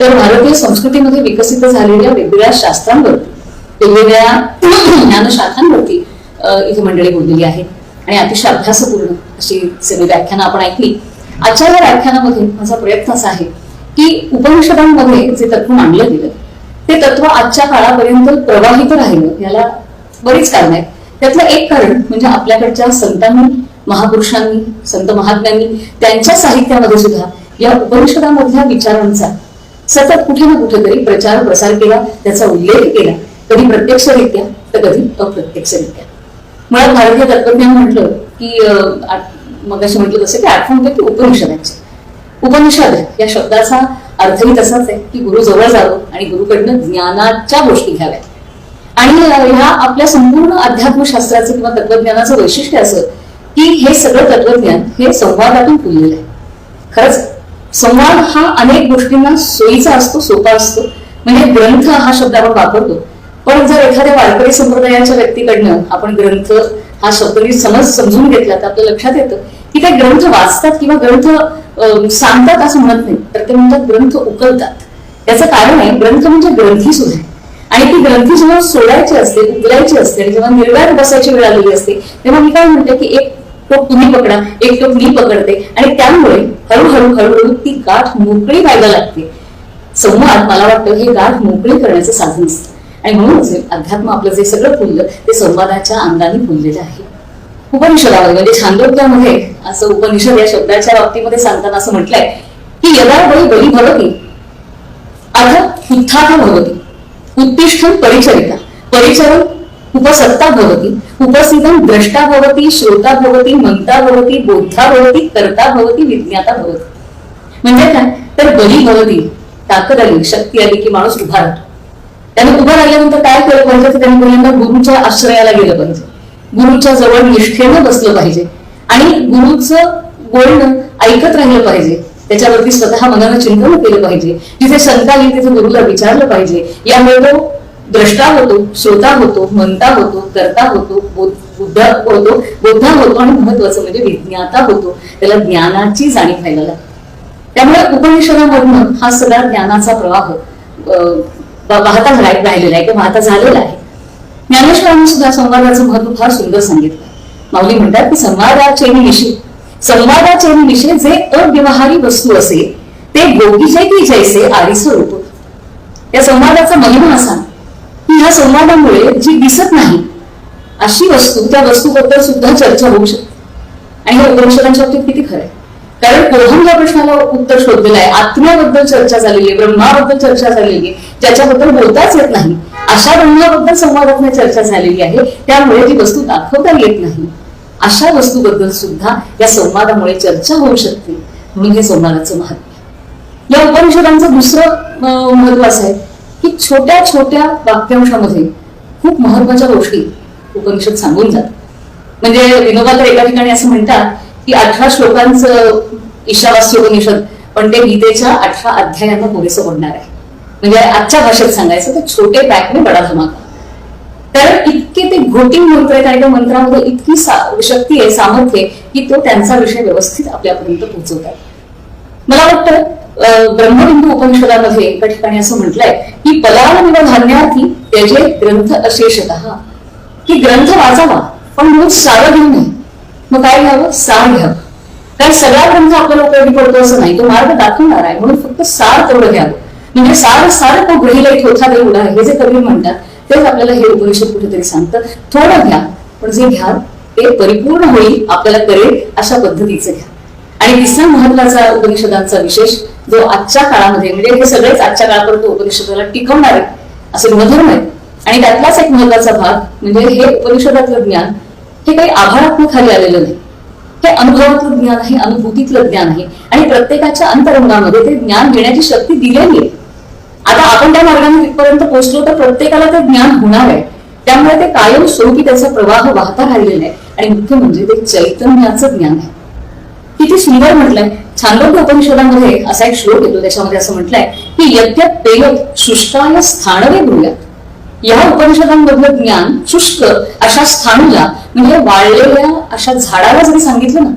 तर भारतीय संस्कृतीमध्ये विकसित झालेल्या वेगवेगळ्या शास्त्रांवर वेगवेगळ्या ज्ञानशाखांवरती इथे मंडळी बोललेली आहे आणि अतिशय अभ्यासपूर्ण अशी सगळी व्याख्यानं आपण ऐकली. आजच्या या व्याख्यानामध्ये माझा प्रयत्न असा आहे की उपनिषदांमध्ये जे तत्व मांडलं गेलं ते तत्व आजच्या काळापर्यंत प्रवाहित राहिलं याला बरीच कारण आहेत. त्यातलं एक कारण म्हणजे आपल्याकडच्या संतांनी महापुरुषांनी संत महात्म्यांनी त्यांच्या साहित्यामध्ये सुद्धा या उपनिषदामधल्या विचारांचा सतत कुठे ना कुठेतरी प्रचार प्रसार केला त्याचा उल्लेख केला. कधी प्रत्यक्षरित्या तर कधी अप्रत्यक्षरित्या. मुळात भारतीय तत्वज्ञान म्हटलं की मग असे म्हटलं तसं की आठवण होते की उपनिषदांचे. उपनिषद या शब्दाचा अर्थही तसाच आहे की गुरु जवळ जावं आणि गुरुकडनं ज्ञानाच्या गोष्टी घ्याव्यात. आणि ह्या आपल्या संपूर्ण अध्यात्मशास्त्राचं किंवा तत्वज्ञानाचं वैशिष्ट्य असं की हे सगळं तत्वज्ञान हे संवादातून फुललेलं आहे. खरंच संवाद हा अनेक गोष्टींना सोयीचा असतो सोपा असतो. म्हणजे ग्रंथ हा शब्द आपण वापरतो. पण जर एखाद्या वारकरी संप्रदायाच्या व्यक्तीकडनं आपण ग्रंथ हा शब्द म्हणजे समज समजून घेतला तर आपल्या लक्षात येतं की ते ग्रंथ वाचतात किंवा ग्रंथ सांगतात असं म्हणत नाही. तर ते म्हणतात ग्रंथ उकलतात. याचं कारण आहे ग्रंथ म्हणजे ग्रंथी सुद्धा आणि ती ग्रंथी जेव्हा सोडायची असते उकलायची असते आणि जेव्हा निर्व्यात बसायची वेळ आलेली असते तेव्हा मी काय म्हणते की एक तो तुम्ही पकडा एक टोक मी पकडते. आणि त्यामुळे हळूहळू हळूहळू ती गाठ मोकळी व्हायला लागते. संवाद मला वाटतं हे गाठ मोकळी करण्याचं साधन असतं. आणि म्हणूनच अध्यात्म आपलं जे सगळं फुललं ते संवादाच्या अंगाने फुललेलं आहे. उपनिषदामध्ये म्हणजे छांदोक्यामध्ये असं उपनिषद या शब्दाच्या बाबतीमध्ये सांगताना असं म्हटलंय की यदा बळी बळी भवती अथ उत्थाता भवती उत्तिष्ठन परिचरिता परिचरण उपसत्ता भवती उपसिदम द्रष्टा भवती श्रोता भवती मंता भवती बोद्धा भवती कर्ता भवती विज्ञाता भवती म्हणजे काय? तर बली भवती ताकद आली शक्ती आली की माणूस उभा राहतो. त्याने उभा राहिल्यानंतर काय केलं पाहिजे? तर त्याने पहिल्यांदा गुरुच्या आश्रयाला गेलं पाहिजे. गुरुच्या जवळ निष्ठेनं बसलं पाहिजे. आणि गुरुचं बोलणं ऐकत राहिलं पाहिजे. त्याच्यावरती स्वतः मनानं चिंतन केलं पाहिजे. जिथे शंका येईल तिथे गुरुला विचारलं पाहिजे. यामुळे तो द्रष्टा होतो श्रोता होतो मनता होतो करता होतो बुद्ध होतो बोद्धा होतो आणि महत्वाचं म्हणजे विज्ञाता होतो. त्याला ज्ञानाची जाणीव व्हायला लागते. त्यामुळे उपनिषदामधून हा सगळा ज्ञानाचा प्रवाह वाहता राहिलेला आहे किंवा वाहता झालेला आहे. ज्ञानेश्वरांनी सुद्धा संवादाचं महत्त्व फार सुंदर सांगितलं. माऊली म्हणतात की संवादाचे विषय संवादाचे विषय जे अव्यवहारी वस्तू असे ते गोगीचे की जैसे आरिस रूप या संवादाचा महिमा असा ह्या संवादामुळे जी दिसत नाही अशी वस्तू त्या वस्तूबद्दल सुद्धा चर्चा होऊ शकते. आणि हे उपनिषदांच्या बाबतीत किती खरं आहे? कारण कोहम या प्रश्नाला उत्तर शोधलेलं आहे आत्म्याबद्दल चर्चा झालेली आहे ब्रह्माबद्दल चर्चा झालेली आहे ज्याच्याबद्दल बोलताच येत नाही अशा ब्रह्माबद्दल संवादात चर्चा झालेली आहे त्यामुळे ती वस्तू दाखवता येत नाही. अशा वस्तूबद्दल सुद्धा या संवादामुळे चर्चा होऊ शकते. म्हणून हे संवादाचं महत्त्व या उपनिषदांचं दुसरं महत्त्व असं आहे की छोट्या छोट्या वाक्यांशामध्ये खूप महत्त्वाच्या गोष्टी उपनिषद सांगून जातात. म्हणजे विनोबा तर एका ठिकाणी असं म्हणतात की अठरा श्लोकांचं ईशावास्य उपनिषद पण ते गीतेच्या अठरा अध्यायांना पुरेसं होणार आहे. म्हणजे आजच्या भाषेत सांगायचं तर छोटे पॅक बडा धमाका कारण इतके ते घोटिंग मंत्र आहेत आणि त्या मंत्रामध्ये इतकी सा- शक्ती आहे सामर्थ्य की तो त्यांचा विषय व्यवस्थित आपल्यापर्यंत पोहोचवतात. मला वाटतं ब्रह्मबिंदू उपनिषदामध्ये एका ठिकाणी असं म्हटलंय की पलायन धान्यार्थी त्याचे ग्रंथ अशेषत. की ग्रंथ वाचावा पण म्हणून सारं घेऊ नये. मग काय घ्यावं? सार घ्यावं. कारण सगळा ग्रंथ आपल्याला उपयोगी पडतो असं नाही. तो मार्ग दाखवणार आहे. म्हणून फक्त सार तेवढं घ्यावं. म्हणजे सार सार तो गृहीला थोथा देऊडा हे जे कवी म्हणतात तेच आपल्याला हे उपनिषद कुठेतरी सांगतं. थोडं घ्या पण जे घ्या ते परिपूर्ण होईल. आपल्याला करेल अशा पद्धतीचं घ्या. आणि तिसरा महत्त्वाचा उपनिषदांचा विशेष जो आजच्या काळामध्ये म्हणजे हे सगळेच आजच्या काळापर्यंत उपनिषदाला टिकवणार आहे असे गुणधर्म आहेत. आणि त्यातलाच एक महत्त्वाचा भाग म्हणजे हे उपनिषदातलं ज्ञान हे काही आभाळात्मक खाली आलेलं नाही. हे अनुभवातलं ज्ञान आहे अनुभूतीतलं ज्ञान आहे. आणि प्रत्येकाच्या अंतरंगामध्ये ते ज्ञान घेण्याची शक्ती दिलेली आहे. आता आपण त्या मार्गाने तिथपर्यंत पोहोचलो तर प्रत्येकाला ते ज्ञान होणार आहे. त्यामुळे ते कायम स्वरूपी त्याचा प्रवाह वाहता राहिलेला आहे. आणि मुख्य म्हणजे ते चैतन्याचं ज्ञान आहे. किती सुंदर म्हटलंय. छांदोग्य उपनिषदामध्ये असा एक श्लोक येतो त्याच्यामध्ये असं म्हटलंय की यद्यप पेयत शुष्काय स्थानवे बोलल्यात या उपनिषदांमधलं ज्ञान शुष्क अशा स्थानूला म्हणजे वाळलेल्या अशा झाडाला जरी सांगितलं ना